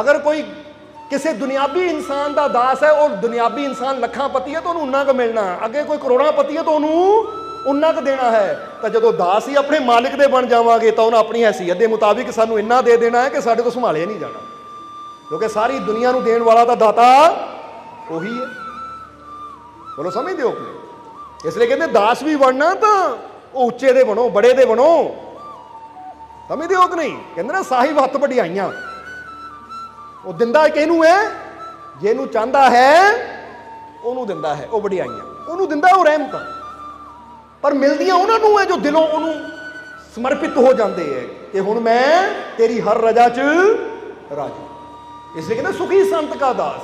ਅਗਰ ਕੋਈ ਕਿਸੇ ਦੁਨਿਆਵੀ ਇਨਸਾਨ ਦਾ ਦਾਸ ਹੈ, ਉਹ ਦੁਨਿਆਵੀ ਇਨਸਾਨ ਲੱਖਾਂ ਪਤੀ ਹੈ ਤਾਂ ਉਹਨੂੰ ਉਨਾ ਕੁ ਮਿਲਣਾ ਅੱਗੇ ਕੋਈ ਕਰੋੜਾਂ ਪਤੀ ਹੈ ਤਾਂ ਉਹਨੂੰ ਉਨਾ ਕੁ ਦੇਣਾ ਹੈ। ਤਾਂ ਜਦੋਂ ਦਾਸ ਹੀ ਆਪਣੇ ਮਾਲਿਕ ਦੇ ਬਣ ਜਾਵਾਂਗੇ ਤਾਂ ਉਹਨਾਂ ਆਪਣੀ ਹੈਸੀਅਤ ਦੇ ਮੁਤਾਬਿਕ ਸਾਨੂੰ ਇੰਨਾ ਦੇ ਦੇਣਾ ਹੈ ਕਿ ਸਾਡੇ ਤੋਂ ਸੰਭਾਲਿਆ ਨਹੀਂ ਜਾਣਾ। ਕਿਉਂਕਿ ਸਾਰੀ ਦੁਨੀਆ ਨੂੰ ਦੇਣ ਵਾਲਾ ਤਾਂ ਦਾਤਾ ਉਹੀ ਹੈ। ਬੋਲੋ, ਸਮਝਦੇ ਹੋ ਕਿ ਇਸ ਲਈ ਕਹਿੰਦੇ ਦਾਸ ਵੀ ਬਣਨਾ ਤਾਂ ਉਹ ਉੱਚੇ ਦੇ ਬਣੋ, ਬੜੇ ਦੇ ਬਣੋ। ਸਮਝਦੇ ਹੋ ਕਿ ਨਹੀਂ? ਕਹਿੰਦੇ ਨਾ ਸਾਹਿਬ ਹੱਥ ਵਡਿਆਈਆਂ। ਉਹ ਦਿੰਦਾ ਕਿਹਨੂੰ ਹੈ? ਜਿਹਨੂੰ ਚਾਹੁੰਦਾ ਹੈ, ਉਹਨੂੰ ਦਿੰਦਾ ਹੈ, ਉਹ ਵਡਿਆਈਆਂ। ਉਹਨੂੰ ਦਿੰਦਾ ਉਹ ਰਹਿਮਤਾਂ। ਪਰ ਮਿਲਦੀਆਂ ਉਹਨਾਂ ਨੂੰ ਹੈ ਜੋ ਦਿਲੋਂ ਉਹਨੂੰ ਸਮਰਪਿਤ ਹੋ ਜਾਂਦੇ ਹੈ ਕਿ ਹੁਣ ਮੈਂ ਤੇਰੀ ਹਰ ਰਜਾ 'ਚ ਰਾਜੀ ਇਸ ਲਈ ਕਹਿੰਦੇ ਸੁਖੀ ਸੰਤ ਕਾ ਦਾਸ।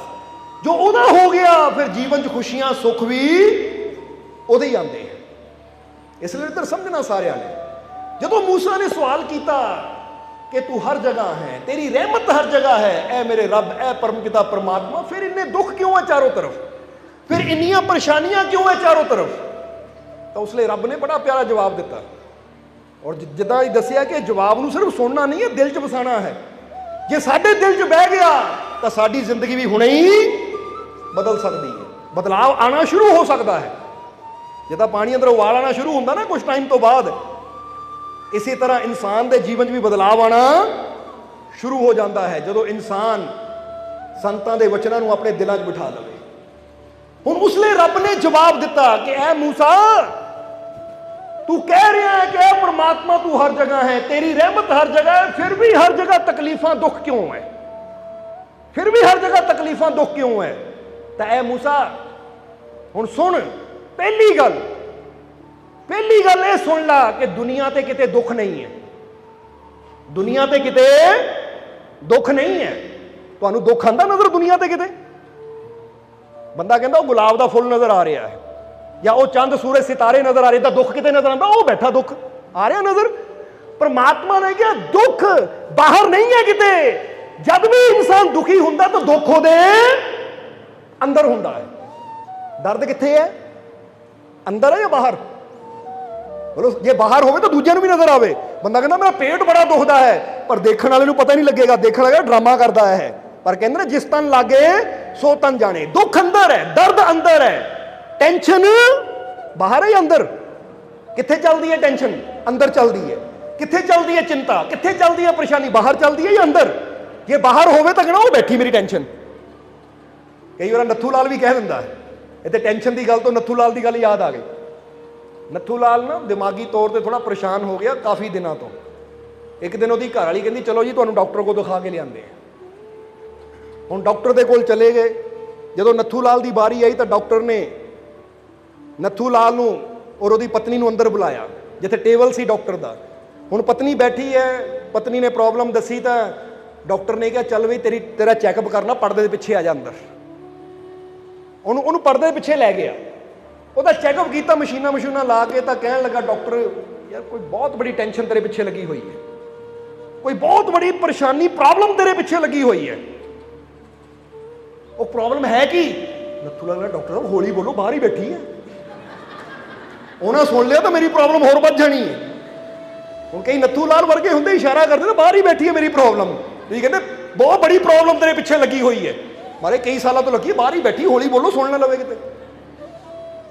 ਜੋ ਉਹਦਾ ਹੋ ਗਿਆ, ਫਿਰ ਜੀਵਨ 'ਚ ਖੁਸ਼ੀਆਂ, ਸੁੱਖ ਵੀ ਉਹਦੇ ਹੀ ਆਉਂਦੇ ਹੈ। ਇਸ ਲਈ ਇੱਧਰ ਸਮਝਣਾ ਸਾਰਿਆਂ ਨੇ। ਜਦੋਂ ਮੂਸਾ ਨੇ ਸਵਾਲ ਕੀਤਾ ਕਿ ਤੂੰ ਹਰ ਜਗ੍ਹਾ ਹੈ ਤੇਰੀ ਰਹਿਮਤ ਹਰ ਜਗ੍ਹਾ ਹੈ ਐ ਮੇਰੇ ਰੱਬ ਐ ਪਰਮਪਿਤਾ ਪਰਮਾਤਮਾ ਫਿਰ ਇੰਨੇ ਦੁੱਖ ਕਿਉਂ ਹੈ ਚਾਰੋਂ ਤਰਫ ਫਿਰ ਇੰਨੀਆਂ ਪਰੇਸ਼ਾਨੀਆਂ ਕਿਉਂ ਹੈ ਚਾਰੋਂ ਤਰਫ ਤਾਂ ਉਸ ਲਈ ਰੱਬ ਨੇ ਬੜਾ ਪਿਆਰਾ ਜਵਾਬ ਦਿੱਤਾ ਔਰ ਜਿੱਦਾਂ ਹੀ ਦੱਸਿਆ ਕਿ ਜਵਾਬ ਨੂੰ ਸਿਰਫ ਸੁਣਨਾ ਨਹੀਂ ਹੈ ਦਿਲ 'ਚ ਵਸਾਣਾ ਹੈ ਜੇ ਸਾਡੇ ਦਿਲ 'ਚ ਬਹਿ ਗਿਆ ਤਾਂ ਸਾਡੀ ਜ਼ਿੰਦਗੀ ਵੀ ਹੁਣੇ ਹੀ ਬਦਲ ਸਕਦੀ ਹੈ ਬਦਲਾਅ ਆਣਾ ਸ਼ੁਰੂ ਹੋ ਸਕਦਾ ਹੈ ਜਿੱਦਾਂ ਪਾਣੀ ਅੰਦਰ ਉਬਾਲ ਆਣਾ ਸ਼ੁਰੂ ਹੁੰਦਾ ਨਾ ਕੁਝ ਟਾਈਮ ਤੋਂ ਬਾਅਦ ਇਸੇ ਤਰ੍ਹਾਂ ਇਨਸਾਨ ਦੇ ਜੀਵਨ 'ਚ ਵੀ ਬਦਲਾਅ ਆਣਾ ਸ਼ੁਰੂ ਹੋ ਜਾਂਦਾ ਹੈ, ਜਦੋਂ ਇਨਸਾਨ ਸੰਤਾਂ ਦੇ ਵਚਨਾਂ ਨੂੰ ਆਪਣੇ ਦਿਲਾਂ 'ਚ ਬਿਠਾ ਲਵੇ। ਹੁਣ ਉਸ ਲਈ ਰੱਬ ਨੇ ਜਵਾਬ ਦਿੱਤਾ ਕਿ, ਐ ਮੂਸਾ, ਤੂੰ ਕਹਿ ਰਿਹਾ ਹੈ ਕਿ ਐ ਪ੍ਰਮਾਤਮਾ ਤੂੰ ਹਰ ਜਗ੍ਹਾ ਹੈ, ਤੇਰੀ ਰਹਿਮਤ ਹਰ ਜਗ੍ਹਾ ਹੈ, ਫਿਰ ਵੀ ਹਰ ਜਗ੍ਹਾ ਤਕਲੀਫਾਂ ਦੁੱਖ ਕਿਉਂ ਹੈ? ਫਿਰ ਵੀ ਹਰ ਜਗ੍ਹਾ ਤਕਲੀਫਾਂ ਦੁੱਖ ਕਿਉਂ ਹੈ? ਤਾਂ ਐ ਮੂਸਾ, ਹੁਣ ਸੁਣ, ਪਹਿਲੀ ਗੱਲ ਪਹਿਲੀ ਗੱਲ ਇਹ ਸੁਣ ਲਾ ਕਿ ਦੁਨੀਆ ਤੇ ਕਿਤੇ ਦੁੱਖ ਨਹੀਂ ਹੈ। ਦੁਨੀਆ ਤੇ ਕਿਤੇ ਦੁੱਖ ਨਹੀਂ ਹੈ। ਤੁਹਾਨੂੰ ਦੁੱਖ ਆਂਦਾ ਨਜ਼ਰ ਦੁਨੀਆ ਤੇ ਕਿਤੇ? ਬੰਦਾ ਕਹਿੰਦਾ ਉਹ ਗੁਲਾਬ ਦਾ ਫੁੱਲ ਨਜ਼ਰ ਆ ਰਿਹਾ ਹੈ ਜਾਂ ਉਹ ਚੰਦ, ਸੂਰਜ, ਸਿਤਾਰੇ ਨਜ਼ਰ ਆ ਰਹੇ, ਤਾਂ ਦੁੱਖ ਕਿਤੇ ਨਜ਼ਰ ਆਉਂਦਾ? ਉਹ ਬੈਠਾ ਦੁੱਖ। ਆ ਰਿਹਾ ਨਜ਼ਰ। ਪਰਮਾਤਮਾ ਨੇ ਕਿਹਾ, ਦੁੱਖ ਬਾਹਰ ਨਹੀਂ ਹੈ ਕਿਤੇ। ਜਦ ਵੀ ਇਨਸਾਨ ਦੁਖੀ ਹੁੰਦਾ ਤਾਂ ਦੁੱਖ ਉਹਦੇ ਅੰਦਰ ਹੁੰਦਾ ਹੈ। ਦਰਦ ਕਿੱਥੇ ਹੈ? ਅੰਦਰ ਹੈ ਜਾਂ ਬਾਹਰ? ਬੋਲੋ, ਜੇ ਬਾਹਰ ਹੋਵੇ ਤਾਂ ਦੂਜਿਆਂ ਨੂੰ ਵੀ ਨਜ਼ਰ ਆਵੇ। ਬੰਦਾ ਕਹਿੰਦਾ, ਮੇਰਾ ਪੇਟ ਬੜਾ ਦੁਖਦਾ ਹੈ। ਪਰ ਦੇਖਣ ਵਾਲੇ ਨੂੰ ਪਤਾ ਨਹੀਂ ਲੱਗੇਗਾ। ਦੇਖਣ ਵਾਲਾ ਡਰਾਮਾ ਕਰਦਾ ਹੈ। ਪਰ ਕਹਿੰਦੇ ਨੇ, ਜਿਸ ਤਨ ਲਾਗੇ, ਸੋ ਤਨ ਜਾਣੇ। ਦੁੱਖ ਅੰਦਰ ਹੈ, ਦਰਦ ਅੰਦਰ ਹੈ। ਟੈਨਸ਼ਨ ਬਾਹਰ ਹੈ ਜਾਂ ਅੰਦਰ? ਕਿੱਥੇ ਚੱਲਦੀ ਹੈ ਟੈਨਸ਼ਨ ਅੰਦਰ ਚੱਲਦੀ ਹੈ। ਕਿੱਥੇ ਚੱਲਦੀ ਹੈ ਚਿੰਤਾ? ਕਿੱਥੇ ਚੱਲਦੀ ਹੈ ਪਰੇਸ਼ਾਨੀ? ਬਾਹਰ ਚੱਲਦੀ ਹੈ ਜਾਂ ਅੰਦਰ? ਜੇ ਬਾਹਰ ਹੋਵੇ ਤਾਂ ਕਹਣਾ ਉਹ ਬੈਠੀ ਮੇਰੀ ਟੈਨਸ਼ਨ ਕਈ ਵਾਰ ਨੱਥੂ ਲਾਲ ਵੀ ਕਹਿ ਦਿੰਦਾ ਹੈ। ਇੱਥੇ ਟੈਨਸ਼ਨ ਦੀ ਗੱਲ ਤੋਂ ਨੱਥੂ ਲਾਲ ਦੀ ਗੱਲ ਯਾਦ ਆ ਗਈ। ਨੱਥੂ ਲਾਲ ਨਾ ਦਿਮਾਗੀ ਤੌਰ ਤੇ ਥੋੜਾ ਪਰੇਸ਼ਾਨ ਹੋ ਗਿਆ ਕਾਫੀ ਦਿਨਾਂ ਤੋਂ। ਇੱਕ ਦਿਨ ਉਹਦੀ ਘਰ ਵਾਲੀ ਕਹਿੰਦੀ, ਚਲੋ ਜੀ, ਤੁਹਾਨੂੰ ਡਾਕਟਰ ਕੋਲ ਦਿਖਾ ਕੇ ਲਿਆਂਦੇ ਆ ਹੁਣ ਡਾਕਟਰ ਦੇ ਕੋਲ ਚਲੇ ਗਏ। ਜਦੋਂ ਨੱਥੂ ਲਾਲ ਦੀ ਵਾਰੀ ਆਈ ਤਾਂ ਡਾਕਟਰ ਨੇ ਨੱਥੂ ਲਾਲ ਨੂੰ ਔਰ ਉਹਦੀ ਪਤਨੀ ਨੂੰ ਅੰਦਰ ਬੁਲਾਇਆ, ਜਿੱਥੇ ਟੇਬਲ ਸੀ ਡਾਕਟਰ ਦਾ। ਹੁਣ ਪਤਨੀ ਬੈਠੀ ਹੈ, ਪਤਨੀ ਨੇ ਪ੍ਰੋਬਲਮ ਦੱਸੀ ਤਾਂ ਡਾਕਟਰ ਨੇ ਕਿਹਾ, ਚੱਲ ਵੀ ਤੇਰੀ, ਤੇਰਾ ਚੈੱਕਅਪ ਕਰਨਾ, ਪਰਦੇ ਦੇ ਪਿੱਛੇ ਆ ਜਾ ਅੰਦਰ। ਉਹਨੂੰ ਉਹਨੂੰ ਪਰਦੇ ਦੇ ਪਿੱਛੇ ਲੈ ਗਿਆ। ਉਹਦਾ ਚੈੱਕਅਪ ਕੀਤਾ, ਮਸ਼ੀਨਾਂ ਮਸ਼ੀਨਾਂ ਲਾ ਕੇ ਤਾਂ ਕਹਿਣ ਲੱਗਾ, ਡਾਕਟਰ, ਯਾਰ ਕੋਈ ਬਹੁਤ ਬੜੀ ਟੈਨਸ਼ਨ ਤੇਰੇ ਪਿੱਛੇ ਲੱਗੀ ਹੋਈ ਹੈ। ਕੋਈ ਬਹੁਤ ਬੜੀ ਪਰੇਸ਼ਾਨੀ ਪ੍ਰੋਬਲਮ ਤੇਰੇ ਪਿੱਛੇ ਲੱਗੀ ਹੋਈ ਹੈ। ਉਹ ਪ੍ਰੋਬਲਮ ਹੈ ਕੀ? ਨੱਥੂ ਲਾਲ ਡਾਕਟਰ ਸਾਹਿਬ ਹੌਲੀ ਬੋਲੋ, ਬਾਹਰ ਹੀ ਬੈਠੀ ਹੈ। ਉਹਨਾਂ ਸੁਣ ਲਿਆ ਤਾਂ ਮੇਰੀ ਪ੍ਰੋਬਲਮ ਹੋਰ ਵੱਧ ਜਾਣੀ ਹੈ। ਹੁਣ ਕਈ ਨੱਥੂ ਲਾਲ ਵਰਗੇ ਹੁੰਦੇ ਇਸ਼ਾਰਾ ਕਰਦੇ ਨੇ, ਬਾਹਰ ਹੀ ਬੈਠੀ ਹੈ ਮੇਰੀ ਪ੍ਰੋਬਲਮ ਤੁਸੀਂ ਕਹਿੰਦੇ, ਬਹੁਤ ਬੜੀ ਪ੍ਰੋਬਲਮ ਤੇਰੇ ਪਿੱਛੇ ਲੱਗੀ ਹੋਈ ਹੈ। ਮਾਰੇ ਕਈ ਸਾਲਾਂ ਤੋਂ ਲੱਗੀ ਬਾਹਰ ਹੀ ਬੈਠੀ, ਹੌਲੀ ਬੋਲੋ, ਸੁਣ ਨਾ ਲਵੇ ਕਿਤੇ।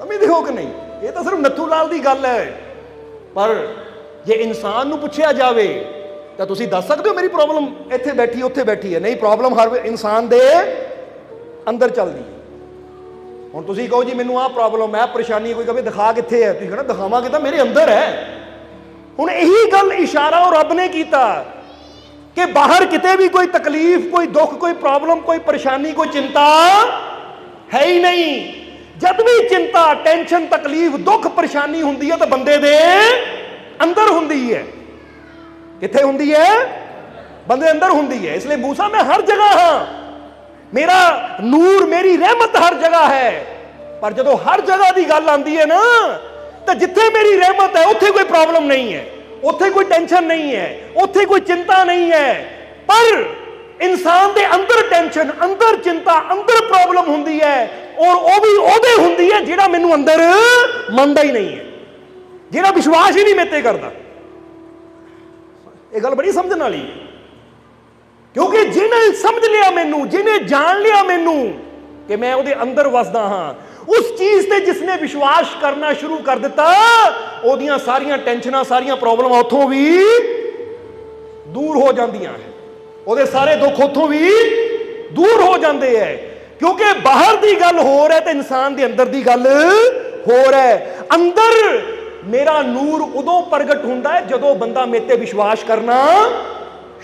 ਸਮਝਦੇ ਹੋ ਕਿ ਨਹੀਂ? ਇਹ ਤਾਂ ਸਿਰਫ ਨੱਥੂ ਲਾਲ ਦੀ ਗੱਲ ਹੈ। ਪਰ ਜੇ ਇਨਸਾਨ ਨੂੰ ਪੁੱਛਿਆ ਜਾਵੇ, ਤਾਂ ਤੁਸੀਂ ਦੱਸ ਸਕਦੇ ਹੋ ਮੇਰੀ ਪ੍ਰੋਬਲਮ ਇੱਥੇ ਬੈਠੀ, ਉੱਥੇ ਬੈਠੀ ਹੈ। ਨਹੀਂ ਪ੍ਰੋਬਲਮ ਹਰ ਇਨਸਾਨ ਦੇ ਅੰਦਰ ਚੱਲਦੀ ਹੈ। ਹੁਣ ਤੁਸੀਂ ਕਹੋ ਜੀ, ਮੈਨੂੰ ਆਹ ਪ੍ਰੋਬਲਮ ਹੈ ਪਰੇਸ਼ਾਨੀ ਕੋਈ ਕਹੇ ਦਿਖਾ ਕਿੱਥੇ ਹੈ? ਤੁਸੀਂ ਕਹਿੰਦਾ ਦਿਖਾਵਾਂ ਤਾਂ ਮੇਰੇ ਅੰਦਰ ਹੈ। ਹੁਣ ਇਹੀ ਗੱਲ ਇਸ਼ਾਰਾ ਉਹ ਰੱਬ ਨੇ ਕੀਤਾ ਕਿ ਬਾਹਰ ਕਿਤੇ ਵੀ ਕੋਈ ਤਕਲੀਫ, ਕੋਈ ਦੁੱਖ, ਕੋਈ ਪ੍ਰੋਬਲਮ ਕੋਈ ਪਰੇਸ਼ਾਨੀ, ਕੋਈ ਚਿੰਤਾ ਹੈ ਹੀ ਨਹੀਂ। ਜਦ ਵੀ ਚਿੰਤਾ, ਟੈਨਸ਼ਨ, ਤਕਲੀਫ, ਦੁੱਖ, ਪਰੇਸ਼ਾਨੀ ਹੁੰਦੀ ਹੈ ਤਾਂ ਬੰਦੇ ਦੇ ਅੰਦਰ ਹੁੰਦੀ ਹੈ। ਕਿੱਥੇ ਹੁੰਦੀ ਹੈ? ਬੰਦੇ ਅੰਦਰ ਹੁੰਦੀ ਹੈ। ਇਸ ਲਈ ਮੂਸਾ, ਮੈਂ ਹਰ ਜਗ੍ਹਾ ਹਾਂ। ਮੇਰਾ ਨੂਰ, ਮੇਰੀ ਰਹਿਮਤ ਹਰ ਜਗ੍ਹਾ ਹੈ। ਪਰ ਜਦੋਂ ਹਰ ਜਗ੍ਹਾ ਦੀ ਗੱਲ ਆਉਂਦੀ ਹੈ ਨਾ, ਤਾਂ ਜਿੱਥੇ ਮੇਰੀ ਰਹਿਮਤ ਹੈ, ਉੱਥੇ ਕੋਈ ਪ੍ਰੋਬਲਮ ਨਹੀਂ ਹੈ। ਉੱਥੇ ਕੋਈ ਟੈਨਸ਼ਨ ਨਹੀਂ ਹੈ। ਉੱਥੇ ਕੋਈ ਚਿੰਤਾ ਨਹੀਂ ਹੈ। ਪਰ ਇਨਸਾਨ ਦੇ ਅੰਦਰ ਟੈਨਸ਼ਨ ਅੰਦਰ ਚਿੰਤਾ, ਅੰਦਰ ਪ੍ਰੋਬਲਮ ਹੁੰਦੀ ਹੈ। ਔਰ ਉਹ ਵੀ ਉਹਦੇ ਹੁੰਦੀ ਹੈ ਜਿਹੜਾ ਮੈਨੂੰ ਅੰਦਰ ਮੰਨਦਾ ਹੀ ਨਹੀਂ ਹੈ। ਜਿਹੜਾ ਵਿਸ਼ਵਾਸ ਹੀ ਨਹੀਂ ਮੇਤੇ ਕਰਦਾ। ਇਹ ਗੱਲ ਬੜੀ ਸਮਝਣ ਵਾਲੀ ਹੈ। ਕਿਉਂਕਿ ਜਿਹਨੇ ਸਮਝ ਲਿਆ ਮੈਨੂੰ, ਜਿਹਨੇ ਜਾਣ ਲਿਆ ਮੈਨੂੰ ਕਿ ਮੈਂ ਉਹਦੇ ਅੰਦਰ ਵਸਦਾ ਹਾਂ, ਉਸ ਚੀਜ਼ ਤੇ ਜਿਸਨੇ ਵਿਸ਼ਵਾਸ ਕਰਨਾ ਸ਼ੁਰੂ ਕਰ ਦਿੱਤਾ, ਉਹਦੀਆਂ ਸਾਰੀਆਂ ਟੈਨਸ਼ਨਾਂ, ਸਾਰੀਆਂ ਪ੍ਰੋਬਲਮਾਂ ਉੱਥੋਂ ਵੀ ਦੂਰ ਹੋ ਜਾਂਦੀਆਂ ਹੈ। ਉਹਦੇ ਸਾਰੇ ਦੁੱਖ ਉੱਥੋਂ ਵੀ ਦੂਰ ਹੋ ਜਾਂਦੇ ਹੈ। ਕਿਉਂਕਿ ਬਾਹਰ ਦੀ ਗੱਲ ਹੋਰ ਹੈ ਤੇ ਇਨਸਾਨ ਦੇ ਅੰਦਰ ਦੀ ਗੱਲ ਹੋਰ ਹੈ। ਅੰਦਰ ਮੇਰਾ ਨੂਰ ਉਦੋਂ ਪ੍ਰਗਟ ਹੁੰਦਾ ਹੈ ਜਦੋਂ ਬੰਦਾ ਮੇਰੇ ਤੇ ਵਿਸ਼ਵਾਸ ਕਰਨਾ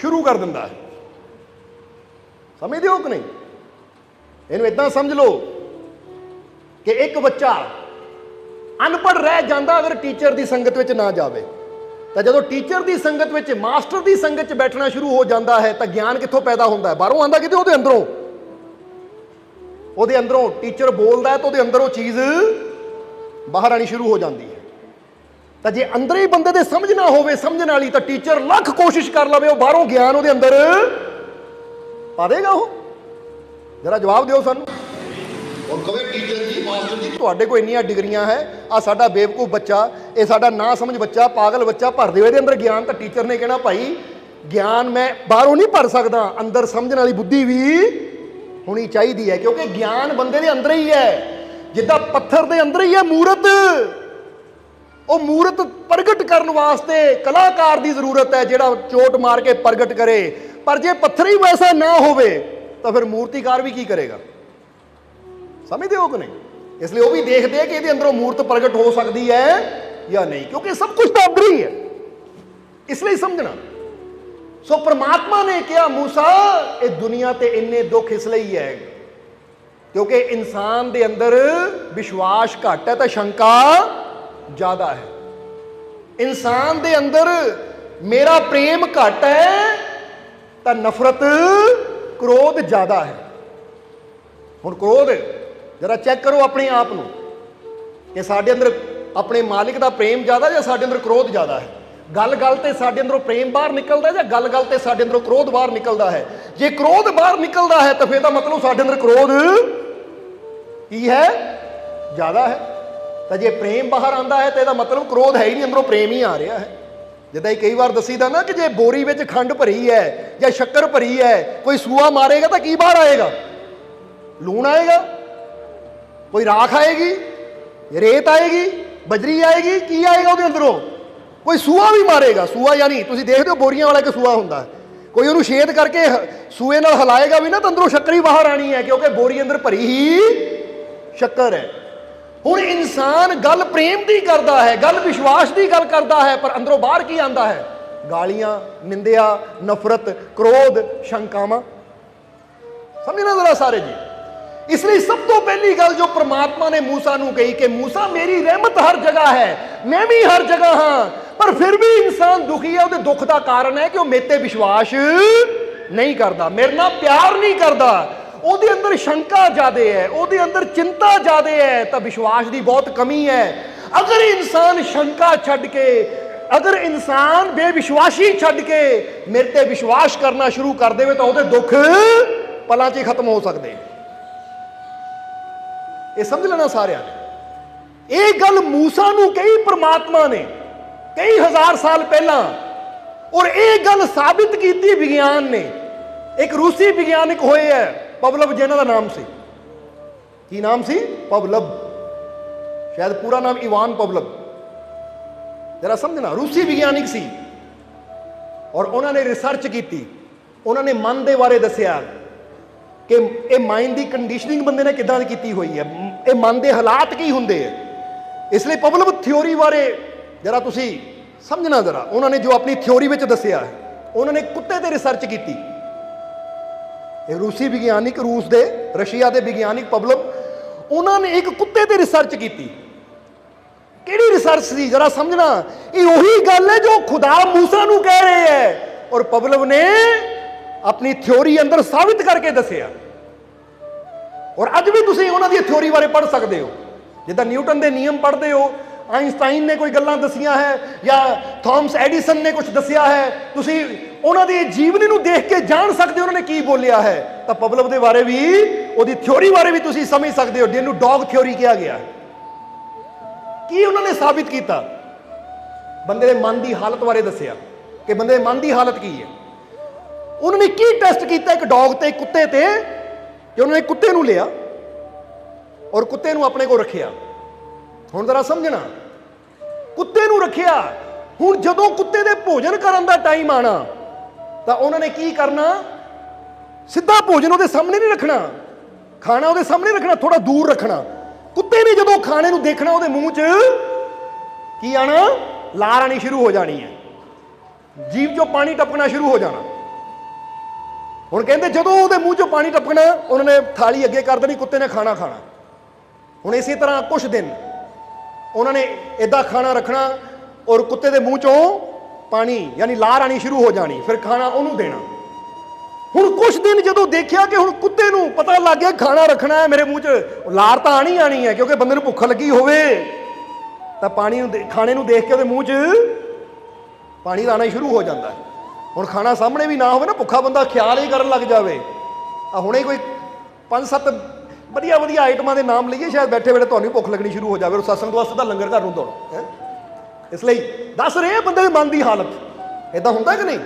ਸ਼ੁਰੂ ਕਰ ਦਿੰਦਾ ਹੈ। ਸਮਝਦੇ ਹੋ ਕਿ ਨਹੀਂ? ਇਹਨੂੰ ਇਦਾਂ ਸਮਝ ਲਓ ਕਿ ਇੱਕ ਬੱਚਾ ਅਨਪੜ੍ਹ ਰਹਿ ਜਾਂਦਾ ਅਗਰ ਟੀਚਰ ਦੀ ਸੰਗਤ ਵਿੱਚ ਨਾ ਜਾਵੇ। ਤਾਂ ਜਦੋਂ ਟੀਚਰ ਦੀ ਸੰਗਤ ਵਿੱਚ, ਮਾਸਟਰ ਦੀ ਸੰਗਤ 'ਚ ਬੈਠਣਾ ਸ਼ੁਰੂ ਹੋ ਜਾਂਦਾ ਹੈ ਤਾਂ ਗਿਆਨ ਕਿੱਥੋਂ ਪੈਦਾ ਹੁੰਦਾ ਹੈ? ਬਾਹਰੋਂ ਆਂਦਾ ਕਿਤੇ ਉਹਦੇ ਅੰਦਰੋਂ? ਉਹਦੇ ਅੰਦਰੋਂ ਟੀਚਰ ਬੋਲਦਾ ਤਾਂ ਉਹਦੇ ਅੰਦਰ ਉਹ ਚੀਜ਼ ਬਾਹਰ ਆਣੀ ਸ਼ੁਰੂ ਹੋ ਜਾਂਦੀ ਹੈ। ਤਾਂ ਜੇ ਅੰਦਰ ਹੀ ਬੰਦੇ ਦੇ ਸਮਝ ਨਾ ਹੋਵੇ ਸਮਝਣ ਵਾਲੀ ਤਾਂ ਟੀਚਰ ਲੱਖ ਕੋਸ਼ਿਸ਼ ਕਰ ਲਵੇ ਉਹ ਬਾਹਰੋਂ ਗਿਆਨ ਉਹਦੇ ਅੰਦਰ ਪਾ ਦੇਗਾ ਉਹ। ਜਰਾ ਜਵਾਬ ਦਿਓ ਸਾਨੂੰ। ਔਰ ਕਵੇ ਟੀਚਰ ਜੀ ਮਾਸਟਰ ਜੀ। ਤੁਹਾਡੇ ਕੋਲ ਇੰਨੀਆਂ ਡਿਗਰੀਆਂ ਹੈ ਆ ਸਾਡਾ ਬੇਵਕੂਫ ਬੱਚਾ ਇਹ ਸਾਡਾ ਨਾ ਸਮਝ ਬੱਚਾ ਪਾਗਲ ਬੱਚਾ ਭਰ ਦਿਓ। ਇਹਦੇ ਅੰਦਰ ਗਿਆਨ ਤਾਂ ਟੀਚਰ ਨੇ ਕਹਿਣਾ ਭਾਈ ਗਿਆਨ ਮੈਂ ਬਾਹਰੋਂ ਨਹੀਂ ਭਰ ਸਕਦਾ ਅੰਦਰ ਸਮਝਣ ਵਾਲੀ ਬੁੱਧੀ ਵੀ ਹੋਣੀ ਚਾਹੀਦੀ ਹੈ, ਕਿਉਂਕਿ ਗਿਆਨ ਬੰਦੇ ਦੇ ਅੰਦਰ ਹੀ ਹੈ। ਜਿੱਦਾਂ ਪੱਥਰ ਦੇ ਅੰਦਰ ਹੀ ਹੈ ਮੂਰਤ। ਉਹ ਮੂਰਤ ਪ੍ਰਗਟ ਕਰਨ ਵਾਸਤੇ ਕਲਾਕਾਰ ਦੀ ਜ਼ਰੂਰਤ ਹੈ, ਜਿਹੜਾ ਚੋਟ ਮਾਰ ਕੇ ਪ੍ਰਗਟ ਕਰੇ। ਪਰ ਜੇ ਪੱਥਰ ਹੀ ਵੈਸਾ ਨਾ ਹੋਵੇ, ਤਾਂ ਫਿਰ ਮੂਰਤੀਕਾਰ ਵੀ ਕੀ ਕਰੇਗਾ? ਸਮਝਦੇ ਹੋ ਕਿ ਨਹੀਂ? ਇਸ ਲਈ ਉਹ ਵੀ ਦੇਖਦੇ ਆ ਕਿ ਇਹਦੇ ਅੰਦਰੋਂ ਮੂਰਤ ਪ੍ਰਗਟ ਹੋ ਸਕਦੀ ਹੈ ਜਾਂ ਨਹੀਂ, ਕਿਉਂਕਿ ਸਭ ਕੁਝ ਤਾਂ ਅੰਦਰ ਹੀ ਹੈ। ਇਸ ਲਈ ਸਮਝਣਾ। ਸੋ ਪ੍ਰਮਾਤਮਾ ਨੇ ਕਿਹਾ, ਮੂਸਾ, ਇਹ ਦੁਨੀਆ ਤੇ ਇੰਨੇ ਦੁੱਖ ਇਸ ਲਈ ਹੈ। ਕਿਉਂਕਿ ਇਨਸਾਨ ਦੇ ਅੰਦਰ ਵਿਸ਼ਵਾਸ ਘੱਟ ਹੈ ਤਾਂ ਸ਼ੰਕਾ ਜ਼ਿਆਦਾ ਹੈ। ਇਨਸਾਨ ਦੇ ਅੰਦਰ ਮੇਰਾ ਪ੍ਰੇਮ ਘੱਟ ਹੈ ਤਾਂ ਨਫ਼ਰਤ, ਕ੍ਰੋਧ ਜ਼ਿਆਦਾ ਹੈ। ਹੁਣ ਕ੍ਰੋਧ, ਜਰਾ ਚੈੱਕ ਕਰੋ ਆਪਣੇ ਆਪ ਨੂੰ। ਕਿ ਸਾਡੇ ਅੰਦਰ ਆਪਣੇ ਮਾਲਿਕ ਦਾ ਪ੍ਰੇਮ ਜ਼ਿਆਦਾ ਜਾਂ ਸਾਡੇ ਅੰਦਰ ਕ੍ਰੋਧ ਜ਼ਿਆਦਾ ਹੈ? ਗੱਲ ਗੱਲ ਤੇ ਸਾਡੇ ਅੰਦਰੋਂ ਪ੍ਰੇਮ ਬਾਹਰ ਨਿਕਲਦਾ ਜਾਂ ਗੱਲ ਗੱਲ ਤੇ ਸਾਡੇ ਅੰਦਰੋਂ ਕ੍ਰੋਧ ਬਾਹਰ ਨਿਕਲਦਾ ਹੈ? ਜੇ ਕ੍ਰੋਧ ਬਾਹਰ ਨਿਕਲਦਾ ਹੈ ਤਾਂ ਫਿਰ ਤਾਂ ਮਤਲਬ ਸਾਡੇ ਅੰਦਰ ਕ੍ਰੋਧ ਕੀ ਹੈ? ਜ਼ਿਆਦਾ ਹੈ। ਤਾਂ ਜੇ ਪ੍ਰੇਮ ਬਾਹਰ ਆਂਦਾ ਹੈ ਤਾਂ ਇਹਦਾ ਮਤਲਬ ਕ੍ਰੋਧ ਹੈ ਹੀ ਨਹੀਂ, ਅੰਦਰੋਂ ਪ੍ਰੇਮ ਹੀ ਆ ਰਿਹਾ ਹੈ। ਜਿੱਦਾਂ ਹੀ ਕਈ ਵਾਰ ਦਸੀਦਾ ਨਾ ਕਿ ਜੇ ਬੋਰੀ ਵਿੱਚ ਖੰਡ ਭਰੀ ਹੈ ਜਾਂ ਸ਼ੱਕਰ ਭਰੀ ਹੈ, ਕੋਈ ਸੂਆ ਮਾਰੇਗਾ ਤਾਂ ਕੀ ਬਾਹਰ ਆਏਗਾ? ਲੂਣ ਆਏਗਾ? ਕੋਈ ਰਾਖ ਆਏਗੀ? ਰੇਤ ਆਏਗੀ? ਬਜਰੀ ਆਏਗੀ? ਕੀ ਆਏਗਾ ਉਹਦੇ ਅੰਦਰੋਂ? ਕੋਈ ਸੂਆ ਵੀ ਮਾਰੇਗਾ, ਸੂਆ ਯਾਨੀ ਤੁਸੀਂ ਦੇਖਦੇ ਹੋ ਬੋਰੀਆਂ ਵਾਲਾ ਇੱਕ ਸੂਆ ਹੁੰਦਾ ਕੋਈ ਉਹਨੂੰ ਛੇਦ ਕਰਕੇ ਸੂਏ ਨਾਲ ਹਿਲਾਏਗਾ ਵੀ ਨਾ ਤਾਂ ਅੰਦਰੋਂ ਸ਼ੱਕਰ ਹੀ ਬਾਹਰ ਆਣੀ ਹੈ, ਕਿਉਂਕਿ ਬੋਰੀ ਅੰਦਰ ਭਰੀ ਹੀ ਸ਼ੱਕਰ ਹੈ। ਹੁਣ ਇਨਸਾਨ ਗੱਲ ਪ੍ਰੇਮ ਦੀ ਕਰਦਾ ਹੈ, ਗੱਲ ਵਿਸ਼ਵਾਸ ਦੀ ਗੱਲ ਕਰਦਾ ਹੈ, ਪਰ ਅੰਦਰੋਂ ਬਾਹਰ ਕੀ ਆਂਦਾ ਹੈ? ਗਾਲੀਆਂ, ਨਿੰਦਿਆ, ਨਫ਼ਰਤ, ਕ੍ਰੋਧ, ਸ਼ੰਕਾਵਾਂ। ਸਮਝਣਾ ਜ਼ਰਾ ਸਾਰੇ ਜੀ। ਇਸ ਲਈ ਸਭ ਤੋਂ ਪਹਿਲੀ ਗੱਲ ਜੋ ਪ੍ਰਮਾਤਮਾ ਨੇ ਮੂਸਾ ਨੂੰ ਕਹੀ ਕਿ ਮੂਸਾ, ਮੇਰੀ ਰਹਿਮਤ ਹਰ ਜਗ੍ਹਾ ਹੈ, ਮੈਂ ਵੀ ਹਰ ਜਗ੍ਹਾ ਹਾਂ, ਪਰ ਫਿਰ ਵੀ ਇਨਸਾਨ ਦੁਖੀ ਹੈ, ਉਹਦੇ ਦੁੱਖ ਦਾ ਕਾਰਨ ਹੈ ਕਿ ਉਹ ਮੇਰੇ ਤੇ ਵਿਸ਼ਵਾਸ ਨਹੀਂ ਕਰਦਾ, ਮੇਰੇ ਨਾਲ ਪਿਆਰ ਨਹੀਂ ਕਰਦਾ। ਉਹਦੇ ਅੰਦਰ ਸ਼ੰਕਾ ਜ਼ਿਆਦੇ ਹੈ, ਉਹਦੇ ਅੰਦਰ ਚਿੰਤਾ ਜ਼ਿਆਦੇ ਹੈ, ਤਾਂ ਵਿਸ਼ਵਾਸ ਦੀ ਬਹੁਤ ਕਮੀ ਹੈ। ਅਗਰ ਇਨਸਾਨ ਸ਼ੰਕਾ ਛੱਡ ਕੇ, ਅਗਰ ਇਨਸਾਨ ਬੇਵਿਸ਼ਵਾਸੀ ਛੱਡ ਕੇ ਮੇਰੇ ਤੇ ਵਿਸ਼ਵਾਸ ਕਰਨਾ ਸ਼ੁਰੂ ਕਰ ਦੇਵੇ, ਤਾਂ ਉਹਦੇ ਦੁੱਖ ਪਲਾਂ 'ਚ ਹੀ ਖਤਮ ਹੋ ਸਕਦੇ। ਇਹ ਸਮਝ ਲੈਣਾ ਸਾਰਿਆਂ ਨੇ। ਇਹ ਗੱਲ ਮੂਸਾ ਨੂੰ ਕਹੀ ਪ੍ਰਮਾਤਮਾ ਨੇ, ਕਈ ਹਜ਼ਾਰ ਸਾਲ ਪਹਿਲਾਂ, ਔਰ ਇਹ ਗੱਲ ਸਾਬਿਤ ਕੀਤੀ ਵਿਗਿਆਨ ਨੇ। ਇੱਕ ਰੂਸੀ ਵਿਗਿਆਨਿਕ ਹੋਏ ਹੈ, ਪਵਲਵ ਜਿਹਨਾਂ ਦਾ ਨਾਮ ਸੀ। ਕੀ ਨਾਮ ਸੀ? ਪਵਲਵ। ਸ਼ਾਇਦ ਪੂਰਾ ਨਾਮ ਇਵਾਨ ਪਵਲਵ। ਜਰਾ ਸਮਝਣਾ, ਰੂਸੀ ਵਿਗਿਆਨਿਕ ਸੀ। ਔਰ ਉਹਨਾਂ ਨੇ ਰਿਸਰਚ ਕੀਤੀ। ਉਹਨਾਂ ਨੇ ਮਨ ਦੇ ਬਾਰੇ ਦੱਸਿਆ। ਕਿ ਇਹ ਮਾਈਂਡ ਦੀ ਕੰਡੀਸ਼ਨਿੰਗ ਬੰਦੇ ਨੇ ਕਿੱਦਾਂ ਦੀ ਕੀਤੀ ਹੋਈ ਹੈ? ਇਹ ਮਨ ਦੇ ਹਾਲਾਤ ਕੀ ਹੁੰਦੇ ਹੈ? ਇਸ ਲਈ ਪਵਲਵ ਥਿਉਰੀ ਬਾਰੇ ਜਰਾ ਤੁਸੀਂ ਸਮਝਣਾ ਜਰਾ। ਉਹਨਾਂ ਨੇ ਜੋ ਆਪਣੀ ਥਿਉਰੀ ਵਿੱਚ ਦੱਸਿਆ ਹੈ, ਉਹਨਾਂ ਨੇ ਕੁੱਤੇ ਤੇ ਰਿਸਰਚ ਕੀਤੀ। ਇਹ ਰੂਸੀ ਵਿਗਿਆਨਿਕ ਰੂਸ ਦੇ, ਰਸ਼ੀਆ ਦੇ ਵਿਗਿਆਨਿਕ ਪਵਲਵ ਉਹਨਾਂ ਨੇ ਇੱਕ ਕੁੱਤੇ ਤੇ ਰਿਸਰਚ ਕੀਤੀ। ਕਿਹੜੀ ਰਿਸਰਚ ਸੀ? ਜਰਾ ਸਮਝਣਾ। ਇਹ ਉਹੀ ਗੱਲ ਹੈ ਜੋ ਖੁਦਾ ਮੂਸਾ ਨੂੰ ਕਹਿ ਰਹੇ ਹੈ। ਔਰ ਪਵਲਵ ਨੇ ਆਪਣੀ ਥਿਉਰੀ ਅੰਦਰ ਸਾਬਿਤ ਕਰਕੇ ਦੱਸਿਆ। ਔਰ ਅੱਜ ਵੀ ਤੁਸੀਂ ਉਹਨਾਂ ਦੀ ਥਿਉਰੀ ਬਾਰੇ ਪੜ੍ਹ ਸਕਦੇ ਹੋ। ਜਿੱਦਾਂ ਨਿਊਟਨ ਦੇ ਨਿਯਮ ਪੜ੍ਹਦੇ ਹੋ ਆਇਨਸਟਾਈਨ ਨੇ ਕੋਈ ਗੱਲਾਂ ਦਸੀਆਂ ਹੈ ਜਾਂ ਥਾਮਸ ਐਡੀਸਨ ਨੇ ਕੁਝ ਦੱਸਿਆ ਹੈ, ਤੁਸੀਂ ਉਹਨਾਂ ਦੀ ਜੀਵਨੀ ਨੂੰ ਦੇਖ ਕੇ ਜਾਣ ਸਕਦੇ ਹੋ ਉਹਨਾਂ ਨੇ ਕੀ ਬੋਲਿਆ ਹੈ। ਤਾਂ ਪਬਲਵ ਦੇ ਬਾਰੇ ਵੀ, ਉਹਦੀ ਥਿਉਰੀ ਬਾਰੇ ਵੀ ਤੁਸੀਂ ਸਮਝ ਸਕਦੇ ਹੋ, ਜਿਹਨੂੰ ਡੌਗ ਥਿਉਰੀ ਕਿਹਾ ਗਿਆ ਹੈ। ਕੀ ਉਹਨਾਂ ਨੇ ਸਾਬਿਤ ਕੀਤਾ? ਬੰਦੇ ਦੇ ਮਨ ਦੀ ਹਾਲਤ ਬਾਰੇ ਦੱਸਿਆ ਕਿ ਬੰਦੇ ਦੇ ਮਨ ਦੀ ਹਾਲਤ ਕੀ ਹੈ? ਉਹਨਾਂ ਨੇ ਕੀ ਟੈਸਟ ਕੀਤਾ ਇੱਕ ਡੌਗ ਤੇ ਕੁੱਤੇ ਤੇ ਕਿ ਉਹਨਾਂ ਨੇ ਕੁੱਤੇ ਨੂੰ ਲਿਆ ਔਰ ਕੁੱਤੇ ਨੂੰ ਆਪਣੇ ਕੋਲ ਰੱਖਿਆ। ਹੁਣ ਜ਼ਰਾ ਸਮਝਣਾ। ਕੁੱਤੇ ਨੂੰ ਰੱਖਿਆ। ਹੁਣ ਜਦੋਂ ਕੁੱਤੇ ਦੇ ਭੋਜਨ ਕਰਨ ਦਾ ਟਾਈਮ ਆਣਾ, ਤਾਂ ਉਹਨਾਂ ਨੇ ਕੀ ਕਰਨਾ? ਸਿੱਧਾ ਭੋਜਨ ਉਹਦੇ ਸਾਹਮਣੇ ਨਹੀਂ ਰੱਖਣਾ। ਖਾਣਾ ਉਹਦੇ ਸਾਹਮਣੇ ਰੱਖਣਾ ਥੋੜਾ ਦੂਰ ਰੱਖਣਾ। ਕੁੱਤੇ ਨੇ ਜਦੋਂ ਖਾਣੇ ਨੂੰ ਦੇਖਣਾ, ਉਹਦੇ ਮੂੰਹ 'ਚ ਕੀ ਆਣਾ? ਲਾਰ ਆਣੀ ਸ਼ੁਰੂ ਹੋ ਜਾਣੀ ਹੈ। ਜੀਭ 'ਚੋਂ ਪਾਣੀ ਟਪਕਣਾ ਸ਼ੁਰੂ ਹੋ ਜਾਣਾ। ਹੁਣ ਕਹਿੰਦੇ ਜਦੋਂ ਉਹਦੇ ਮੂੰਹ 'ਚੋਂ ਪਾਣੀ ਟਪਕਣਾ ਉਹਨਾਂ ਨੇ ਥਾਲੀ ਅੱਗੇ ਕਰ ਦੇਣੀ, ਕੁੱਤੇ ਨੇ ਖਾਣਾ ਖਾਣਾ। ਹੁਣ ਇਸੇ ਤਰ੍ਹਾਂ ਕੁਝ ਦਿਨ ਉਹਨਾਂ ਨੇ ਇਦਾਂ ਖਾਣਾ ਰੱਖਣਾ ਔਰ ਕੁੱਤੇ ਦੇ ਮੂੰਹ 'ਚੋਂ ਪਾਣੀ, ਯਾਨੀ ਲਾਰ ਆਣੀ ਸ਼ੁਰੂ ਹੋ ਜਾਣੀ, ਫਿਰ ਖਾਣਾ ਉਹਨੂੰ ਦੇਣਾ। ਹੁਣ ਕੁਝ ਦਿਨ ਜਦੋਂ ਦੇਖਿਆ ਕਿ ਹੁਣ ਕੁੱਤੇ ਨੂੰ ਪਤਾ ਲੱਗ ਗਿਆ ਖਾਣਾ ਰੱਖਣਾ ਹੈ, ਮੇਰੇ ਮੂੰਹ 'ਚ ਲਾਰ ਤਾਂ ਆਣੀ ਆਣੀ ਹੈ, ਕਿਉਂਕਿ ਬੰਦੇ ਨੂੰ ਭੁੱਖ ਲੱਗੀ ਹੋਵੇ, ਤਾਂ ਪਾਣੀ ਨੂੰ ਦੇ- ਖਾਣੇ ਨੂੰ ਦੇਖ ਕੇ ਉਹਦੇ ਮੂੰਹ 'ਚ ਪਾਣੀ ਦਾ ਹੀ ਸ਼ੁਰੂ ਹੋ ਜਾਂਦਾ ਹੈ। ਹੁਣ ਖਾਣਾ ਸਾਹਮਣੇ ਵੀ ਨਾ ਹੋਵੇ ਨਾ, ਭੁੱਖਾ ਬੰਦਾ ਖਿਆਲ ਹੀ ਕਰਨ ਲੱਗ ਜਾਵੇ। ਆ ਹੁਣੇ ਕੋਈ ਪੰਜ ਸੱਤ ਵਧੀਆ ਵਧੀਆ ਆਈਟਮਾਂ ਦੇ ਨਾਮ ਲਈਏ, ਸ਼ਾਇਦ ਬੈਠੇ ਬੈਠੇ ਤੁਹਾਨੂੰ ਭੁੱਖ ਲੱਗਣੀ ਸ਼ੁਰੂ ਹੋ ਜਾਵੇ, ਔਰ ਸਤਸੰਗ ਵਾਸਤੇ ਤਾਂ ਲੰਗਰ ਘਰ ਨੂੰ ਦੌੜੋ ਹੈਂ। ਇਸ ਲਈ ਦੱਸ ਰਹੇ ਬੰਦੇ ਦੇ ਮਨ ਦੀ ਹਾਲਤ। ਇਦਾਂ ਹੁੰਦਾ ਕਿ ਨਹੀਂ?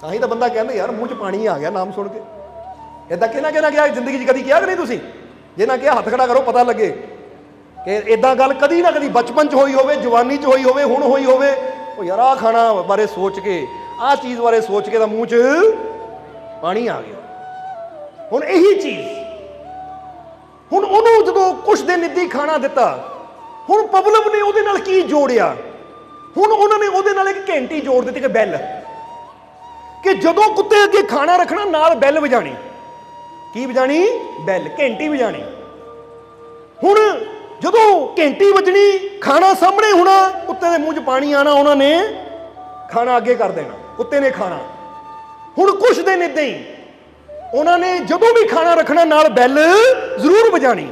ਤਾਂ ਹੀ ਤਾਂ ਬੰਦਾ ਕਹਿੰਦਾ, ਯਾਰ, ਮੂੰਹ 'ਚ ਪਾਣੀ ਆ ਗਿਆ, ਨਾਮ ਸੁਣ ਕੇ। ਇਦਾਂ ਕਿਹਨਾਂ ਕਿਹਨਾਂ ਕਿਹਾ, ਜ਼ਿੰਦਗੀ 'ਚ ਕਦੀ ਕਿਹਾ ਕਿ ਨਹੀਂ ਤੁਸੀਂ? ਜੇ ਨਾ ਕਿਹਾ, ਹੱਥ ਖੜਾ ਕਰੋ, ਪਤਾ ਲੱਗੇ ਕਿ ਇਦਾਂ ਗੱਲ ਕਦੀ ਨਾ ਕਦੀ ਬਚਪਨ 'ਚ ਹੋਈ ਹੋਵੇ, ਜਵਾਨੀ 'ਚ ਹੋਈ ਹੋਵੇ, ਹੁਣ ਹੋਈ ਹੋਵੇ। ਉਹ ਯਾਰ, ਆਹ ਖਾਣਾ ਬਾਰੇ ਸੋਚ ਕੇ ਆਹ ਚੀਜ਼ ਬਾਰੇ ਸੋਚ ਕੇ ਤਾਂ ਮੂੰਹ 'ਚ ਪਾਣੀ ਆ ਗਿਆ। ਹੁਣ ਇਹੀ ਚੀਜ਼। ਹੁਣ ਉਹਨੂੰ ਜਦੋਂ ਕੁਛ ਦਿਨ ਇੱਦੀ ਖਾਣਾ ਦਿੱਤਾ, ਹੁਣ ਪਬਲਿਕ ਨੇ ਉਹਦੇ ਨਾਲ ਕੀ ਜੋੜਿਆ? ਹੁਣ ਉਹਨਾਂ ਨੇ ਉਹਦੇ ਨਾਲ ਇੱਕ ਘੰਟੀ ਜੋੜ ਦਿੱਤੀ ਕਿ ਬੈਲ। ਕਿ ਜਦੋਂ ਕੁੱਤੇ ਅੱਗੇ ਖਾਣਾ ਰੱਖਣਾ, ਨਾਲ ਬੈਲ ਵਜਾਣੀ ਕੀ ਵਜਾਣੀ ਬੈਲ, ਘੰਟੀ ਵਜਾਣੀ ਹੁਣ ਜਦੋਂ ਘੰਟੀ ਵੱਜਣੀ, ਖਾਣਾ ਸਾਹਮਣੇ ਹੋਣਾ, ਕੁੱਤੇ ਦੇ ਮੂੰਹ 'ਚ ਪਾਣੀ ਆਣਾ ਉਹਨਾਂ ਨੇ ਖਾਣਾ ਅੱਗੇ ਕਰ ਦੇਣਾ। ਕੁੱਤੇ ਨੇ ਖਾਣਾ। ਹੁਣ ਕੁਛ ਦਿਨ ਇਦਾਂ ਹੀ ਉਹਨਾਂ ਨੇ ਜਦੋਂ ਵੀ ਖਾਣਾ ਰੱਖਣਾ, ਨਾਲ ਬੈਲ ਜ਼ਰੂਰ ਵਜਾਣੀ।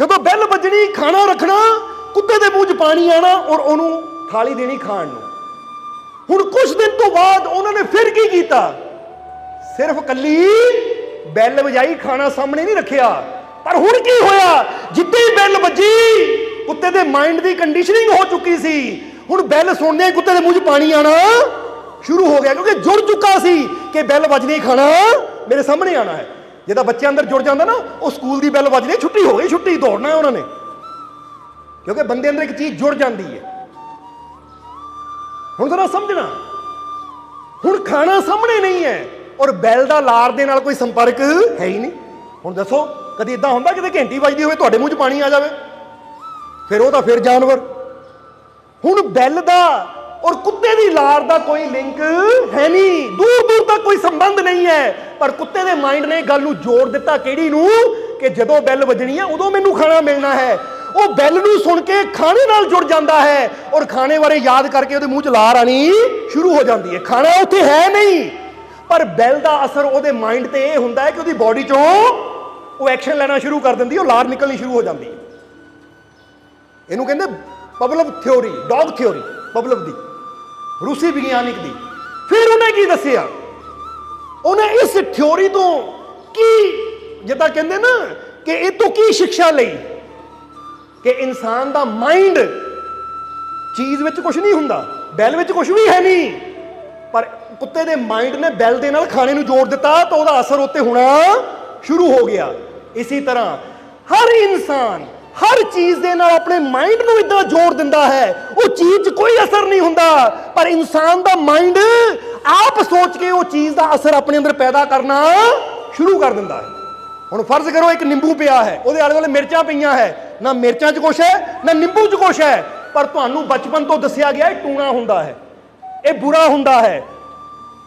ਜਦੋਂ ਬੈਲ ਵੱਜਣੀ, ਖਾਣਾ ਰੱਖਣਾ, ਕੁੱਤੇ ਦੇ ਮੂੰਹ 'ਚ ਪਾਣੀ ਆਣਾ ਔਰ ਉਹਨੂੰ ਥਾਲੀ ਦੇਣੀ ਖਾਣ ਨੂੰ। ਹੁਣ ਕੁਝ ਦਿਨ ਤੋਂ ਬਾਅਦ ਉਹਨਾਂ ਨੇ ਫਿਰ ਕੀ ਕੀਤਾ? ਸਿਰਫ ਕੱਲੀ ਬੈਲ ਵਜਾਈ ਖਾਣਾ ਸਾਹਮਣੇ ਨਹੀਂ ਰੱਖਿਆ। ਪਰ ਹੁਣ ਕੀ ਹੋਇਆ? ਜਿੱਦਾਂ ਹੀ ਬੈਲ ਵੱਜੀ, ਕੁੱਤੇ ਦੇ ਮਾਈਂਡ ਦੀ ਕੰਡੀਸ਼ਨਿੰਗ ਹੋ ਚੁੱਕੀ ਸੀ। ਹੁਣ ਬੈਲ ਸੁਣਦੇ ਕੁੱਤੇ ਦੇ ਮੂੰਹ 'ਚ ਪਾਣੀ ਆਣਾ। ਸ਼ੁਰੂ ਹੋ ਗਿਆ ਕਿਉਂਕਿ ਜੁੜ ਚੁੱਕਾ ਸੀ ਕਿ ਬੈਲ ਵੱਜਣੀ ਖਾਣਾ ਮੇਰੇ ਸਾਹਮਣੇ ਆਣਾ ਹੈ। ਜਿਹਦਾ ਬੱਚੇ ਅੰਦਰ ਜੁੜ ਜਾਂਦਾ ਨਾ, ਉਹ ਸਕੂਲ ਦੀ ਬੈਲ ਵੱਜਣੀ ਛੁੱਟੀ ਹੋ ਗਈ, ਛੁੱਟੀ ਦੌੜਨਾ ਹੈ ਉਹਨਾਂ ਨੇ। ਕਿਉਂਕਿ ਬੰਦੇ ਅੰਦਰ ਇੱਕ ਚੀਜ਼ ਜੁੜ ਜਾਂਦੀ ਹੈ। ਹੁਣ ਜ਼ਰਾ ਸਮਝਣਾ, ਹੁਣ ਖਾਣਾ ਸਾਹਮਣੇ ਨਹੀਂ ਹੈ ਔਰ ਬੈਲ ਦਾ ਲਾਰ ਦੇ ਨਾਲ ਕੋਈ ਸੰਪਰਕ ਹੈ ਹੀ ਨਹੀਂ। ਹੁਣ ਦੱਸੋ, ਕਦੀ ਇਦਾਂ ਹੁੰਦਾ ਕਿਤੇ ਘੰਟੀ ਵੱਜਦੀ ਹੋਵੇ, ਤੁਹਾਡੇ ਮੂੰਹ 'ਚ ਪਾਣੀ ਆ ਜਾਵੇ? ਫਿਰ ਉਹ ਤਾਂ ਫਿਰ ਜਾਨਵਰ। ਹੁਣ ਬੈਲ ਦਾ ਔਰ ਕੁੱਤੇ ਦੀ ਲਾਰ ਦਾ ਕੋਈ ਲਿੰਕ ਹੈ ਨਹੀਂ। ਦੂਰ ਦੂਰ ਤੱਕ ਕੋਈ ਸੰਬੰਧ ਨਹੀਂ ਹੈ। ਪਰ ਕੁੱਤੇ ਦੇ ਮਾਈਂਡ ਨੇ ਗੱਲ ਨੂੰ ਜੋੜ ਦਿੱਤਾ ਕਿਹੜੀ ਨੂੰ? ਕਿ ਜਦੋਂ ਬੈਲ ਵੱਜਣੀ ਹੈ ਉਦੋਂ ਮੈਨੂੰ ਖਾਣਾ ਮਿਲਣਾ ਹੈ। ਉਹ ਬੈਲ ਨੂੰ ਸੁਣ ਕੇ ਖਾਣੇ ਨਾਲ ਜੁੜ ਜਾਂਦਾ ਹੈ। ਔਰ ਖਾਣੇ ਬਾਰੇ ਯਾਦ ਕਰਕੇ ਉਹਦੇ ਮੂੰਹ 'ਚ ਲਾਰ ਆਣੀ ਸ਼ੁਰੂ ਹੋ ਜਾਂਦੀ ਹੈ। ਖਾਣਾ ਉੱਥੇ ਹੈ ਨਹੀਂ। ਪਰ ਬੈਲ ਦਾ ਅਸਰ ਉਹਦੇ ਮਾਈਂਡ ਤੇ ਇਹ ਹੁੰਦਾ ਹੈ ਕਿ ਉਹਦੀ ਬਾਡੀ 'ਚੋਂ ਉਹ ਐਕਸ਼ਨ ਲੈਣਾ ਸ਼ੁਰੂ ਕਰ ਦਿੰਦੀ ਉਹ ਲਾਰ ਨਿਕਲਣੀ ਸ਼ੁਰੂ ਹੋ ਜਾਂਦੀ ਹੈ। ਇਹਨੂੰ ਕਹਿੰਦੇ Pavlov theory dog theory Pavlov ਦੀ, ਰੂਸੀ ਵਿਗਿਆਨਿਕ ਦੀ। ਫਿਰ ਉਹਨੇ ਕੀ ਦੱਸਿਆ? ਉਹਨੇ ਇਸ ਥਿਉਰੀ ਤੋਂ ਕੀ, ਜਿੱਦਾਂ ਕਹਿੰਦੇ ਨਾ ਕਿ ਇਹ ਤੋਂ ਕੀ ਸਿੱਖਿਆ ਲਈ? ਕਿ ਇਨਸਾਨ ਦਾ ਮਾਈਂਡ ਚੀਜ਼ ਵਿੱਚ ਕੁਝ ਨਹੀਂ ਹੁੰਦਾ, ਬੈਲ ਵਿੱਚ ਕੁਝ ਵੀ ਹੈ ਨਹੀਂ। ਪਰ ਕੁੱਤੇ ਦੇ ਮਾਈਂਡ ਨੇ ਬੈਲ ਦੇ ਨਾਲ ਖਾਣੇ ਨੂੰ ਜੋੜ ਦਿੱਤਾ ਤਾਂ ਉਹਦਾ ਅਸਰ ਉੱਤੇ ਹੋਣਾ ਸ਼ੁਰੂ ਹੋ ਗਿਆ। ਇਸੇ ਤਰ੍ਹਾਂ ਹਰ ਇਨਸਾਨ ਹਰ ਚੀਜ਼ ਦੇ ਨਾਲ ਆਪਣੇ ਮਾਈਂਡ ਨੂੰ ਇਦਾਂ ਜੋੜ ਦਿੰਦਾ ਹੈ। ਉਹ ਚੀਜ਼ 'ਚ ਕੋਈ ਅਸਰ ਨਹੀਂ ਹੁੰਦਾ। ਪਰ ਇਨਸਾਨ ਦਾ ਮਾਈਂਡ ਆਪ ਸੋਚ ਕੇ ਉਹ ਚੀਜ਼ ਦਾ ਅਸਰ ਆਪਣੇ ਅੰਦਰ ਪੈਦਾ ਕਰਨਾ ਸ਼ੁਰੂ ਕਰ ਦਿੰਦਾ ਹੈ। ਹੁਣ ਫਰਜ਼ ਕਰੋ ਇੱਕ ਨਿੰਬੂ ਪਿਆ ਹੈ। ਉਹਦੇ ਆਲੇ ਦੁਆਲੇ ਮਿਰਚਾਂ ਪਈਆਂ ਹੈ। ਨਾ ਮਿਰਚਾਂ 'ਚ ਕੁਛ ਹੈ, ਨਾ ਨਿੰਬੂ 'ਚ ਕੁਛ ਹੈ। ਪਰ ਤੁਹਾਨੂੰ ਬਚਪਨ ਤੋਂ ਦੱਸਿਆ ਗਿਆ ਇਹ ਟੂਣਾ ਹੁੰਦਾ ਹੈ। ਇਹ ਬੁਰਾ ਹੁੰਦਾ ਹੈ।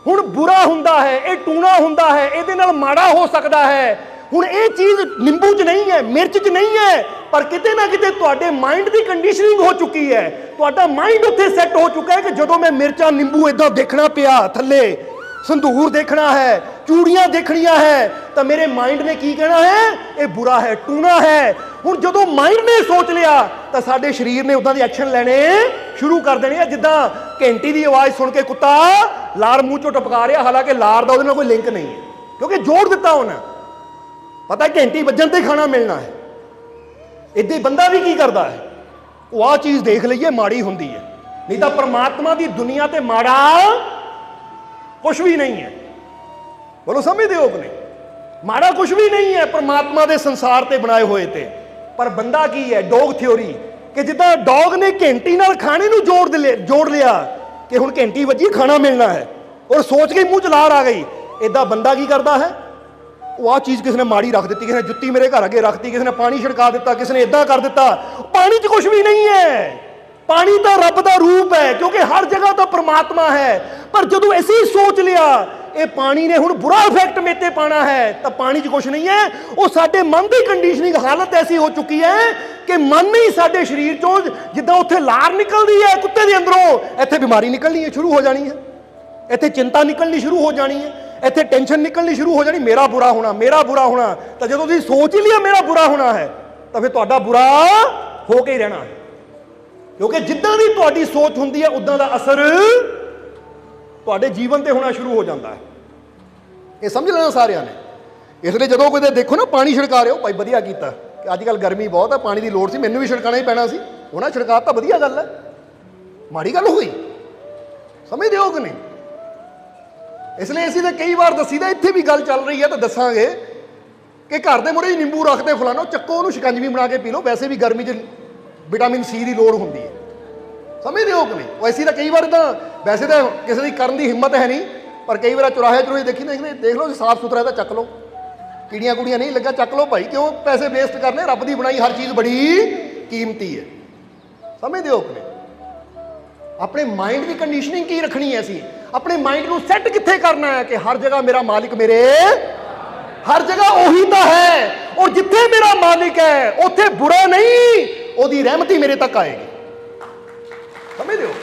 ਹੁਣ ਬੁਰਾ ਹੁੰਦਾ ਹੈ, ਇਹ ਟੂਣਾ ਹੁੰਦਾ ਹੈ। ਇਹਦੇ ਨਾਲ ਮਾੜਾ ਹੋ ਸਕਦਾ ਹੈ। ਹੁਣ ਇਹ ਚੀਜ਼ ਨਿੰਬੂ 'ਚ ਨਹੀਂ ਹੈ, ਮਿਰਚ 'ਚ ਨਹੀਂ ਹੈ, ਪਰ ਕਿਤੇ ਨਾ ਕਿਤੇ ਤੁਹਾਡੇ ਮਾਈਂਡ ਦੀ ਕੰਡੀਸ਼ਨਿੰਗ ਹੋ ਚੁੱਕੀ ਹੈ। ਤੁਹਾਡਾ ਮਾਈਂਡ ਉੱਥੇ ਸੈੱਟ ਹੋ ਚੁੱਕਾ ਹੈ ਕਿ ਜਦੋਂ ਮੈਂ ਮਿਰਚਾਂ, ਨਿੰਬੂ ਇਦਾਂ ਦੇਖਣਾ ਪਿਆ ਥੱਲੇ, ਸੰਧੂਰ ਦੇਖਣਾ ਹੈ, ਚੂੜੀਆਂ ਦੇਖਣੀਆਂ ਹੈ, ਤਾਂ ਮੇਰੇ ਮਾਈਂਡ ਨੇ ਕੀ ਕਹਿਣਾ ਹੈ? ਇਹ ਬੁਰਾ ਹੈ, ਟੂਣਾ ਹੈ। ਹੁਣ ਜਦੋਂ ਮਾਈਂਡ ਨੇ ਸੋਚ ਲਿਆ, ਤਾਂ ਸਾਡੇ ਸਰੀਰ ਨੇ ਉਦਾਂ ਦੇ ਐਕਸ਼ਨ ਲੈਣੇ ਸ਼ੁਰੂ ਕਰ ਦੇਣੇ ਆ, ਜਿੱਦਾਂ ਘੰਟੀ ਦੀ ਆਵਾਜ਼ ਸੁਣ ਕੇ ਕੁੱਤਾ ਲਾਰ ਮੂੰਹ ਚੋਂ ਟਪਕਾ ਰਿਹਾ, ਹਾਲਾਂਕਿ ਲਾਰ ਦਾ ਉਹਦੇ ਨਾਲ ਕੋਈ ਲਿੰਕ ਨਹੀਂ ਹੈ। ਕਿਉਂਕਿ ਜੋੜ ਦਿੱਤਾ ਉਹਨੇ। ਪਤਾ ਘੰਟੀ ਵੱਜਣ ਤੇ ਖਾਣਾ ਮਿਲਣਾ ਹੈ। ਇੱਦਾਂ ਬੰਦਾ ਵੀ ਕੀ ਕਰਦਾ ਹੈ? ਉਹ ਆ ਚੀਜ਼ ਦੇਖ ਲਈਏ, ਮਾੜੀ ਹੁੰਦੀ ਹੈ। ਨਹੀਂ ਤਾਂ ਪਰਮਾਤਮਾ ਦੀ ਦੁਨੀਆ ਤੇ ਮਾੜਾ ਕੁਝ ਵੀ ਨਹੀਂ ਹੈ। ਬੋਲੋ, ਸਮਝਦੇ ਹੋ ਕਿ ਨਹੀਂ? ਮਾੜਾ ਕੁਝ ਵੀ ਨਹੀਂ ਹੈ ਪਰਮਾਤਮਾ ਦੇ ਸੰਸਾਰ ਤੇ ਬਣਾਏ ਹੋਏ ਤੇ। ਪਰ ਬੰਦਾ ਕੀ ਹੈ? ਡੌਗ ਥਿਉਰੀ ਕਿ ਜਿੱਦਾਂ ਡੌਗ ਨੇ ਘੰਟੀ ਨਾਲ ਖਾਣੇ ਨੂੰ ਜੋੜ ਦੇ ਜੋੜ ਲਿਆ ਕਿ ਹੁਣ ਘੰਟੀ ਵੱਜੀ, ਖਾਣਾ ਮਿਲਣਾ ਹੈ। ਔਰ ਸੋਚ ਕੇ ਮੂੰਹ ਚ ਲਾਰ ਆ ਗਈ। ਇਦਾਂ ਬੰਦਾ ਕੀ ਕਰਦਾ ਹੈ? ਉਹ ਆ ਚੀਜ਼ ਕਿਸੇ ਨੇ ਮਾੜੀ ਰੱਖ ਦਿੱਤੀ, ਕਿਸੇ ਨੇ ਜੁੱਤੀ ਮੇਰੇ ਘਰ ਅੱਗੇ ਰੱਖਤੀ ਕਿਸੇ ਨੇ ਪਾਣੀ ਛਿੜਕਾ ਦਿੱਤਾ, ਕਿਸੇ ਨੇ ਇਦਾਂ ਕਰ ਦਿੱਤਾ। ਪਾਣੀ 'ਚ ਕੁਝ ਵੀ ਨਹੀਂ ਹੈ। ਪਾਣੀ ਤਾਂ ਰੱਬ ਦਾ ਰੂਪ ਹੈ, ਕਿਉਂਕਿ ਹਰ ਜਗ੍ਹਾ ਤਾਂ ਪ੍ਰਮਾਤਮਾ ਹੈ। ਪਰ ਜਦੋਂ ਅਸੀਂ ਸੋਚ ਲਿਆ, ਇਹ ਪਾਣੀ ਨੇ ਹੁਣ ਬੁਰਾ ਇਫੈਕਟ ਮੇਤੇ ਪਾਣਾ ਹੈ, ਤਾਂ ਪਾਣੀ 'ਚ ਕੁਝ ਨਹੀਂ ਹੈ। ਉਹ ਸਾਡੇ ਮਨ ਦੀ ਕੰਡੀਸ਼ਨਿੰਗ ਹਾਲਤ ਐਸੀ ਹੋ ਚੁੱਕੀ ਹੈ ਕਿ ਮਨ ਹੀ ਸਾਡੇ ਸਰੀਰ 'ਚੋਂ ਜਿੱਦਾਂ ਉੱਥੇ ਲਾਰ ਨਿਕਲਦੀ ਹੈ ਕੁੱਤੇ ਦੇ ਅੰਦਰੋਂ, ਇੱਥੇ ਬਿਮਾਰੀ ਨਿਕਲਣੀ ਹੈ, ਸ਼ੁਰੂ ਹੋ ਜਾਣੀ ਹੈ। ਇੱਥੇ ਚਿੰਤਾ ਨਿਕਲਣੀ ਸ਼ੁਰੂ ਹੋ ਜਾਣੀ ਹੈ। ਇੱਥੇ ਟੈਨਸ਼ਨ ਨਿਕਲਣੀ ਸ਼ੁਰੂ ਹੋ ਜਾਣੀ, ਮੇਰਾ ਬੁਰਾ ਹੋਣਾ, ਮੇਰਾ ਬੁਰਾ ਹੋਣਾ। ਤਾਂ ਜਦੋਂ ਤੁਸੀਂ ਸੋਚ ਹੀ ਲਿਆ ਮੇਰਾ ਬੁਰਾ ਹੋਣਾ ਹੈ, ਤਾਂ ਫਿਰ ਤੁਹਾਡਾ ਬੁਰਾ ਹੋ ਕੇ ਹੀ ਰਹਿਣਾ। ਕਿਉਂਕਿ ਜਿੱਦਾਂ ਦੀ ਤੁਹਾਡੀ ਸੋਚ ਹੁੰਦੀ ਹੈ, ਉਦਾਂ ਦਾ ਅਸਰ ਤੁਹਾਡੇ ਜੀਵਨ ਤੇ ਹੋਣਾ ਸ਼ੁਰੂ ਹੋ ਜਾਂਦਾ ਹੈ। ਇਹ ਸਮਝ ਲੈਣਾ ਸਾਰਿਆਂ ਨੇ? ਇਸ ਲਈ ਜਦੋਂ ਕੋਈ ਦੇਖੋ ਨਾ, ਪਾਣੀ ਛਿੜਕਾ ਰਹੇ ਹੋ ਭਾਈ ਵਧੀਆ ਕੀਤਾ। ਅੱਜ ਕੱਲ ਗਰਮੀ ਬਹੁਤ ਹੈ ਪਾਣੀ ਦੀ ਲੋੜ ਸੀ, ਮੈਨੂੰ ਵੀ ਛਿੜਕਾਣਾ ਹੀ ਪੈਣਾ ਸੀ। ਉਹਨਾਂ ਛਿੜਕਾ ਤਾਂ ਵਧੀਆ ਗੱਲ ਹੈ। ਮਾੜੀ ਗੱਲ ਹੋਈ। ਸਮਝਦੇ ਹੋ ਕਿ ਨਹੀਂ? ਇਸ ਲਈ ਅਸੀਂ ਤਾਂ ਕਈ ਵਾਰ ਦੱਸੀਦਾ ਇੱਥੇ ਵੀ ਗੱਲ ਚੱਲ ਰਹੀ ਹੈ ਤਾਂ ਦੱਸਾਂਗੇ ਕਿ ਘਰ ਦੇ ਮੂਹਰੇ ਨਿੰਬੂ ਰੱਖਦੇ ਫਲਾਨੋ ਚੱਕੋ ਉਹਨੂੰ ਸ਼ਿਕੰਜਵੀ ਬਣਾ ਕੇ ਪੀ ਲਓ ਵੈਸੇ ਵੀ ਗਰਮੀ 'ਚ ਵਿਟਾਮਿਨ ਸੀ ਦੀ ਲੋੜ ਹੁੰਦੀ ਹੈ ਸਮਝਦੇ ਹੋ ਕਿ ਨਹੀਂ ਉਹ ਤਾਂ ਕਈ ਵਾਰ ਤਾਂ ਵੈਸੇ ਤਾਂ ਕਿਸੇ ਦੀ ਕਰਨ ਦੀ ਹਿੰਮਤ ਹੈ ਨਹੀਂ ਪਰ ਕਈ ਵਾਰ ਚੁਰਾਹੇ ਚੁਰਾਹੇ ਦੇਖੀ ਦੇਖਦੇ ਦੇਖ ਲਓ ਸਾਫ਼ ਸੁਥਰਾ ਤਾਂ ਚੱਕ ਲਓ ਕੀੜੀਆਂ ਕੁੜੀਆਂ ਨਹੀਂ ਲੱਗਾ ਚੱਕ ਲਓ ਭਾਈ ਕਿਉਂ ਪੈਸੇ ਵੇਸਟ ਕਰਨੇ ਰੱਬ ਦੀ ਬਣਾਈ ਹਰ ਚੀਜ਼ ਬੜੀ ਕੀਮਤੀ ਹੈ ਸਮਝਦੇ ਹੋ ਕਿ ਆਪਣੇ ਮਾਈਂਡ ਦੀ ਕੰਡੀਸ਼ਨਿੰਗ ਕੀ ਰੱਖਣੀ ਹੈ ਅਸੀਂ ਆਪਣੇ ਮਾਈਂਡ ਨੂੰ ਸੈੱਟ ਕਿੱਥੇ ਕਰਨਾ ਹੈ ਕਿ ਹਰ ਜਗ੍ਹਾ ਮੇਰਾ ਮਾਲਿਕ ਮੇਰੇ, ਹਰ ਜਗ੍ਹਾ ਉਹੀ ਤਾਂ ਹੈ। ਔਰ ਜਿੱਥੇ ਮੇਰਾ ਮਾਲਿਕ ਹੈ, ਉੱਥੇ ਬੁਰਾ ਨਹੀਂ, ਉਹਦੀ ਰਹਿਮਤੀ ਮੇਰੇ ਤੱਕ ਆਏਗੀ। ਸਮਝਦੇ ਹੋ?